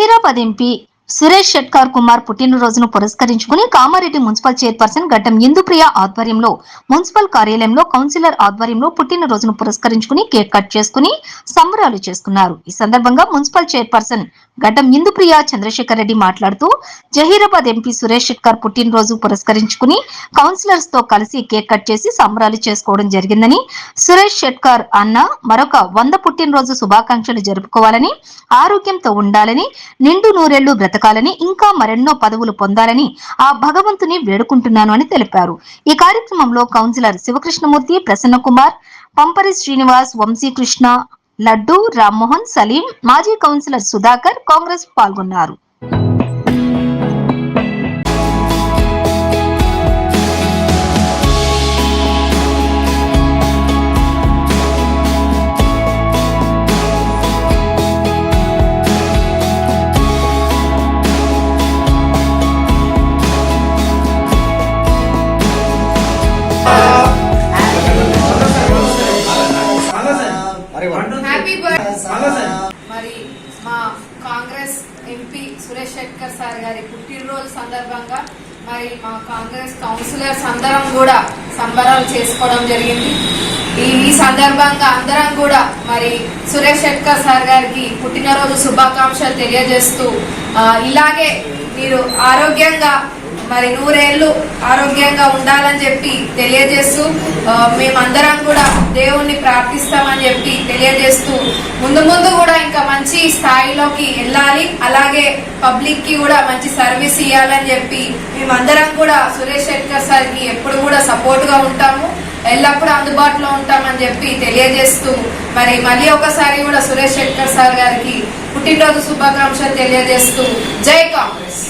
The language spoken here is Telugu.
జహీరాబాద్ పదింపి సురేష్ షెట్కార్ కుమార్ పుట్టినరోజును పురస్కరించుకుని కామారెడ్డి మున్సిపల్ చైర్పర్సన్ గడ్డం ఇందుప్రియ ఆధ్వర్యంలో మున్సిపల్ కార్యాలయంలో కౌన్సిలర్ ఆధ్వర్యంలో పుట్టినరోజును పురస్కరించుకుని కేక్ కట్ చేసుకుని సంబరాలు చేసుకున్నారు. ఈ సందర్భంగా మున్సిపల్ చైర్పర్సన్ గడ్డం ఇందుప్రియ చంద్రశేఖర్ రెడ్డి మాట్లాడుతూ జహీరాబాద్ ఎంపీ సురేష్ శెక్కర్ పుట్టినరోజు పురస్కరించుకుని కౌన్సిలర్స్తో కలిసి కేక్ కట్ చేసి సంబరాలు చేసుకోవడం జరిగిందని సురేష్ శెట్కర్ అన్న మరొక వంద పుట్టినరోజు శుభాకాంక్షలు జరుపుకోవాలని ఆరోగ్యంతో ఉండాలని నిండు నూరేళ్ళు బ్రతకాలని ఇంకా మరెన్నో పదవులు పొందాలని ఆ భగవంతుని వేడుకుంటున్నాను అని తెలిపారు. ఈ కార్యక్రమంలో కౌన్సిలర్ శివకృష్ణమూర్తి ప్రసన్న కుమార్ పంపరి శ్రీనివాస్ వంశీకృష్ణ లడ్డూ రామ్మోహన్ సలీం మాజీ కౌన్సిలర్ సుధాకర్ కాంగ్రెస్ పాల్గొన్నారు. సార్ గారి పుట్టినరోజు సందర్భంగా మరి మా కాంగ్రెస్ కౌన్సిలర్స్ అందరం కూడా సంబరాలు చేసుకోవడం జరిగింది. ఈ ఈ సందర్భంగా అందరం కూడా మరి సురేష్ శెట్కర్ సార్ గారికి పుట్టినరోజు శుభాకాంక్షలు తెలియజేస్తూ ఇలాగే మీరు ఆరోగ్యంగా మరి నూరేళ్ళు ఆరోగ్యంగా ఉండాలని చెప్పి తెలియజేస్తూ మేమందరం కూడా దేవుణ్ణి ప్రార్థిస్తామని చెప్పి తెలియజేస్తూ ముందు ముందు కూడా ఇంకా మంచి స్థాయిలోకి వెళ్ళాలి. అలాగే పబ్లిక్కి కూడా మంచి సర్వీస్ ఇవ్వాలని చెప్పి మేమందరం కూడా సురేష్ శెట్కర్ సార్కి ఎప్పుడు కూడా సపోర్ట్గా ఉంటాము. ఎల్లప్పుడూ అందుబాటులో ఉంటామని చెప్పి తెలియజేస్తూ మరి మళ్ళీ ఒకసారి కూడా సురేష్ శెట్కర్ సార్ గారికి పుట్టినరోజు శుభాకాంక్షలు తెలియజేస్తూ జై కాంగ్రెస్.